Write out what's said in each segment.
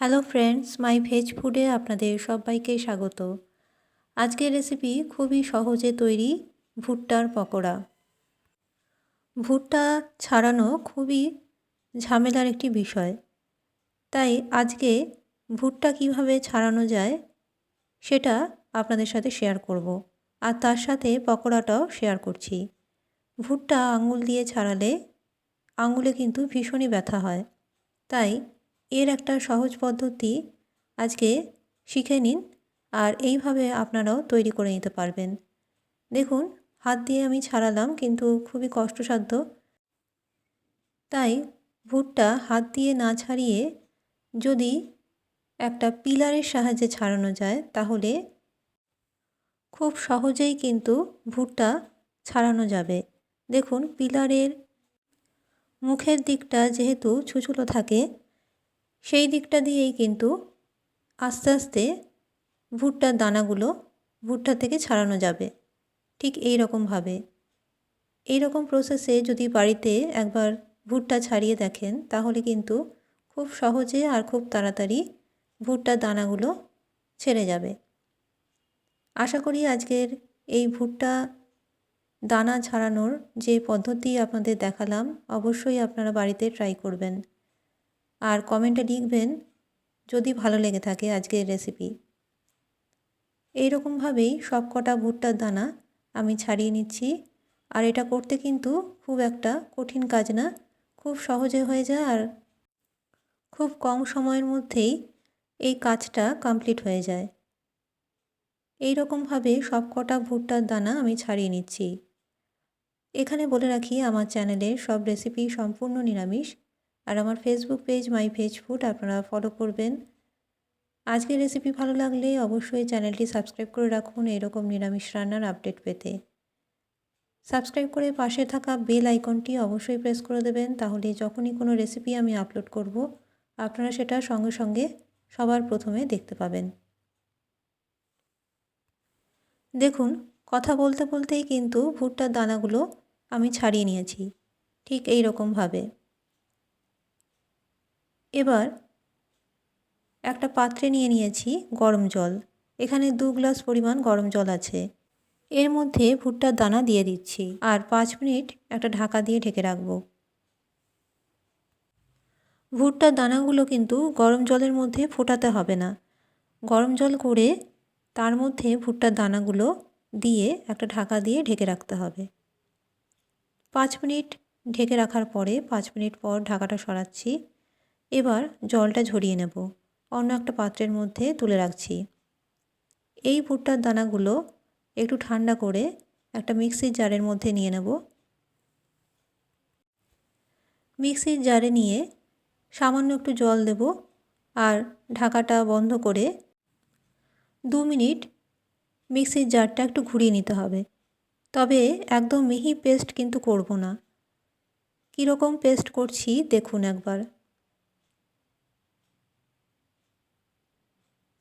Hello friends মাই veg ফুডে আপনাদের সবাইকে স্বাগত। আজকের রেসিপি খুবই সহজে তৈরি ভুট্টার পকোড়া। ভুট্টা ছাড়ানো খুবই ঝামেলার একটি বিষয়। তাই আজকে ভুট্টা কীভাবে ছাড়ানো যায় সেটা আপনাদের সাথে শেয়ার করব। আর তার সাথে পকোড়াটাও শেয়ার করছি। ভুট্টা আঙুল দিয়ে ছাড়ালে আঙুলে কিন্তু ভীষণই ব্যথা হয়। তাই এর একটা সহজ পদ্ধতি আজকে শিখে নিন আর এইভাবে আপনারাও তৈরি করে নিতে পারবেন। দেখুন, হাত দিয়ে আমি ছাড়ালাম কিন্তু খুবই কষ্টসাধ্য। তাই ভুট্টা হাত দিয়ে না ছাড়িয়ে যদি একটা পিলারের সাহায্যে ছাড়ানো যায় তাহলে খুব সহজেই কিন্তু ভুট্টা ছাড়ানো যাবে। দেখুন, পিলারের মুখের দিকটা যেহেতু ছুচুলো থাকে সেই দিকটা দিয়েই কিন্তু আস্তে আস্তে ভুট্টার দানাগুলো ভুট্টা থেকে ছাড়ানো যাবে। ঠিক এই রকমভাবে এই রকম প্রসেসে যদি বাড়িতে একবার ভুট্টা ছাড়িয়ে দেখেন, তাহলে কিন্তু খুব সহজে আর খুব তাড়াতাড়ি ভুট্টার দানাগুলো ছেড়ে যাবে। আশা করি আজকের এই ভুট্টা দানা ছাড়ানোর যে পদ্ধতি আপনাদের দেখালাম, অবশ্যই আপনারা বাড়িতে ট্রাই করবেন। আর কমেন্টে লিখবেন, যদি ভালো লেগে থাকে আজকের রেসিপি এইরকমভাবেই সব কটা ভুট্টার দানা আমি ছাড়িয়ে নিচ্ছি। আর এটা করতে কিন্তু খুব একটা কঠিন কাজ না, খুব সহজে হয়ে যায় আর খুব কম সময়ের মধ্যেই এই কাজটা কমপ্লিট হয়ে যায়। এই রকমভাবে সব কটা ভুট্টার দানা আমি ছাড়িয়ে নিচ্ছি। এখানে বলে রাখি, আমার চ্যানেলে সব রেসিপি সম্পূর্ণ নিরামিষ। আর আমার Facebook page my veg food আপনারা ফলো করবেন। আজকের রেসিপি ভালো লাগলে অবশ্যই চ্যানেলটি সাবস্ক্রাইব করে রাখুন এরকম নিরামিষ রান্নার আপডেট পেতে। সাবস্ক্রাইব করে পাশে থাকা বেল আইকনটি অবশ্যই প্রেস করে দেবেন, তাহলে যখনই কোনো রেসিপি আমি আপলোড করব, আপনারা সেটা সঙ্গে সঙ্গে সবার প্রথমে দেখতে পাবেন। দেখুন, কথা বলতে বলতেই কিন্তু ভুট্টার দানাগুলো আমি ছাড়িয়ে নিয়েছি, ঠিক এই রকমভাবে এবার একটা পাত্রে নিয়ে নিয়েছি গরম জল। এখানে দু গ্লাস পরিমাণ গরম জল আছে। এর মধ্যে ভুট্টার দানা দিয়ে দিচ্ছি আর পাঁচ মিনিট একটা ঢাকা দিয়ে ঢেকে রাখব। ভুট্টার দানাগুলো কিন্তু গরম জলের মধ্যে ফোটাতে হবে না। গরম জল করে তার মধ্যে ভুট্টার দানাগুলো দিয়ে একটা ঢাকা দিয়ে ঢেকে রাখতে হবে। পাঁচ মিনিট ঢেকে রাখার পরে পাঁচ মিনিট পর ঢাকাটা সরাচ্ছি। এবার জলটা ঝরিয়ে নেব। অন্য একটা পাত্রের মধ্যে তুলে রাখছি। এই ভুট্টার দানাগুলো একটু ঠান্ডা করে একটা মিক্সির জারের মধ্যে নিয়ে নেব। মিক্সির জারে নিয়ে সামান্য একটু জল দেব আর ঢাকাটা বন্ধ করে দু মিনিট মিক্সির জারটা একটু ঘুরিয়ে নিতে হবে। তবে একদম মিহি পেস্ট কিন্তু করব না। কীরকম পেস্ট করছি দেখুন একবার।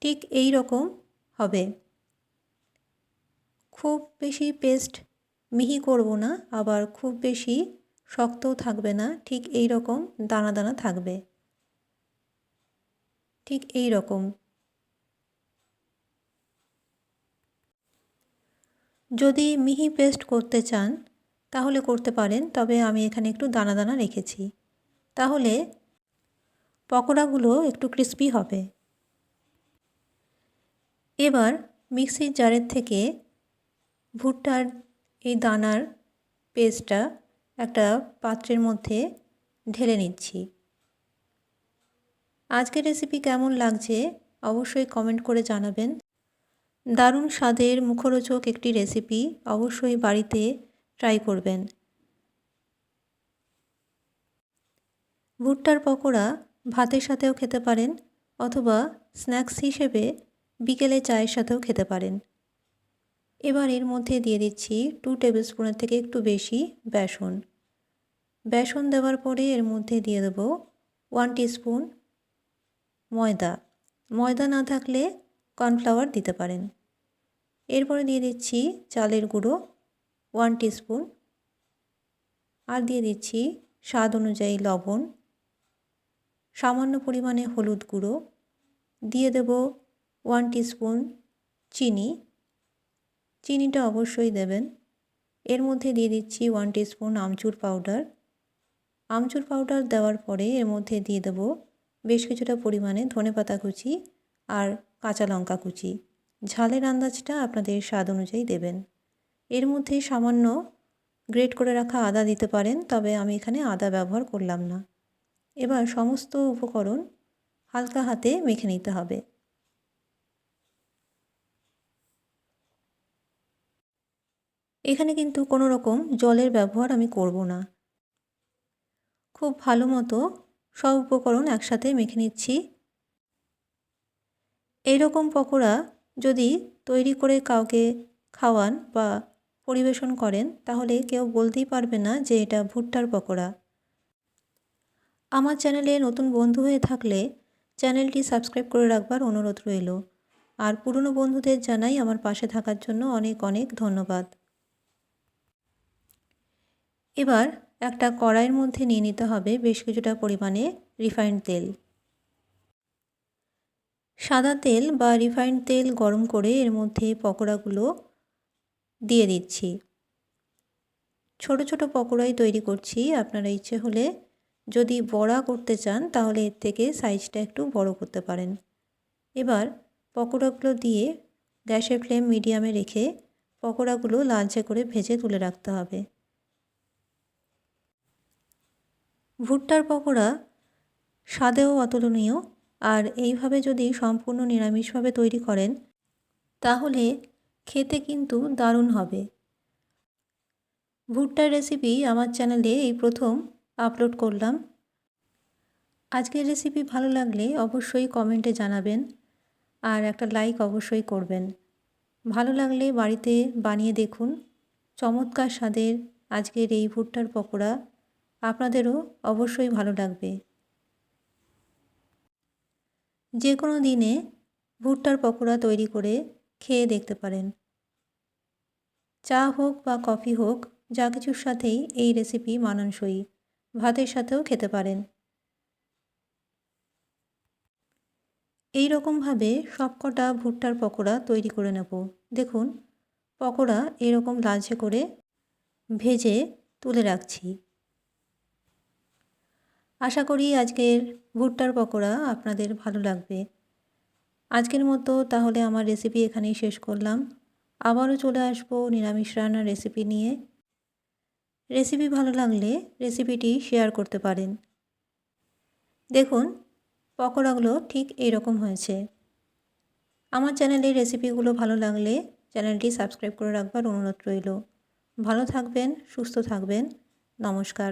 ঠিক এই রকম হবে। খুব বেশি পেস্ট মিহি করব না, আবার খুব বেশি শক্তও থাকবে না, ঠিক এই রকম দানা দানা থাকবে। ঠিক এই রকম। যদি মিহি পেস্ট করতে চান, তাহলে করতে পারেন, তবে আমি এখানে একটু দানা দানা রেখেছি। তাহলে পকোড়াগুলো একটু ক্রিস্পি হবে। এবার মিক্সির জারের থেকে ভুট্টার এই দানার পেস্টটা একটা পাত্রের মধ্যে ঢেলে নিচ্ছি। আজকের রেসিপি কেমন লাগছে অবশ্যই কমেন্ট করে জানাবেন। দারুণ স্বাদের মুখরোচক একটি রেসিপি অবশ্যই বাড়িতে ট্রাই করবেন। ভুট্টার পকোড়া ভাতের সাথেও খেতে পারেন অথবা স্ন্যাক্স হিসেবে বিকেলে চায়ের সাথেও খেতে পারেন। এবার এর মধ্যে দিয়ে দিচ্ছি টু টেবিল স্পুনের থেকে একটু বেশি বেসন। বেসন দেওয়ার পরে এর মধ্যে দিয়ে দেবো ওয়ান স্পুন ময়দা। ময়দা না থাকলে কর্নফ্লাওয়ার দিতে পারেন। এরপরে দিয়ে দিচ্ছি চালের গুঁড়ো ওয়ান স্পুন আর দিয়ে দিচ্ছি স্বাদ অনুযায়ী লবণ। সামান্য পরিমাণে হলুদ গুঁড়ো। দিয়ে দেব ওয়ান টিস্পুন চিনি। চিনিটা অবশ্যই দেবেন। এর মধ্যে দিয়ে দিচ্ছি one teaspoon amchur powder. Amchur powder দেওয়ার পরে এর মধ্যে দিয়ে দেব বেশ কিছুটা পরিমাণে ধনেপাতা কুচি আর কাঁচা লঙ্কা কুচি। ঝালের আন্দাজটা আপনাদের স্বাদ অনুযায়ী দেবেন। এর মধ্যে সামান্য গ্রেট করে রাখা আদা দিতে পারেন, তবে আমি এখানে আদা ব্যবহার করলাম না। এবার সমস্ত উপকরণ হালকা হাতে মেখে নিতে হবে। এখানে কিন্তু কোনো রকম জলের ব্যবহার আমি করব না। খুব ভালো মতো সব উপকরণ একসাথে মেখে নিচ্ছি। এইরকম পকোড়া যদি তৈরি করে কাউকে খাওয়ান বা পরিবেশন করেন, তাহলে কেউ বলতেই পারবে না যে এটা ভুট্টার পকোড়া। আমার চ্যানেলে নতুন বন্ধু হয়ে থাকলে চ্যানেলটি সাবস্ক্রাইব করে রাখবার অনুরোধ রইল। আর পুরনো বন্ধুদের জানাই আমার পাশে থাকার জন্য অনেক অনেক ধন্যবাদ। এবার একটা কড়াইয়ের মধ্যে নিয়ে নিতে হবে বেশ কিছুটা পরিমাণে রিফাইন্ড তেল। সাদা তেল বা রিফাইন্ড তেল গরম করে এর মধ্যে পকোড়াগুলো দিয়ে দিচ্ছি। ছোট ছোট পকোড়াই তৈরি করছি, আপনারা ইচ্ছে হলে যদি বড়া করতে চান তাহলে এর থেকে সাইজটা একটু বড় করতে পারেন। এবার পকোড়াগুলো দিয়ে গ্যাসের ফ্লেম মিডিয়ামে রেখে পকোড়াগুলো লালচে করে ভেজে তুলে রাখতে হবে। ভুট্টার পকোড়া স্বাদেও অতুলনীয়। আর এইভাবে যদি সম্পূর্ণ নিরামিষভাবে তৈরি করেন, তাহলে খেতে কিন্তু দারুণ হবে। ভুট্টার রেসিপি আমার চ্যানেলে এই প্রথম আপলোড করলাম। আজকের রেসিপি ভালো লাগলে অবশ্যই কমেন্টে জানাবেন আর একটা লাইক অবশ্যই করবেন। ভালো লাগলে বাড়িতে বানিয়ে দেখুন। চমৎকার স্বাদের আজকের এই ভুট্টার পকোড়া আপনাদেরও অবশ্যই ভালো লাগবে। যে কোনো দিনে ভুট্টার পকোড়া তৈরি করে খেয়ে দেখতে পারেন। চা হোক বা কফি হোক, যা কিছুর সাথেই এই রেসিপি মানানসই। ভাতের সাথেও খেতে পারেন। এই রকমভাবে সবকটা ভুট্টার পকোড়া তৈরি করে নেব। দেখুন, পকোড়া এরকম লালচে করে ভেজে তুলে রাখছি। আশা করি আজকের ভুট্টার পকোড়া আপনাদের ভালো লাগবে। আজকের মতো তাহলে আমার রেসিপি এখানেই শেষ করলাম। আবারও চলে আসব নিরামিষ রান্নার রেসিপি নিয়ে। রেসিপি ভালো লাগলে রেসিপিটি শেয়ার করতে পারেন। দেখুন, পকোড়াগুলো ঠিক এইরকম হয়েছে। আমার চ্যানেলে রেসিপিগুলো ভালো লাগলে চ্যানেলটি সাবস্ক্রাইব করে রাখবার অনুরোধ রইল। ভালো থাকবেন, সুস্থ থাকবেন। নমস্কার।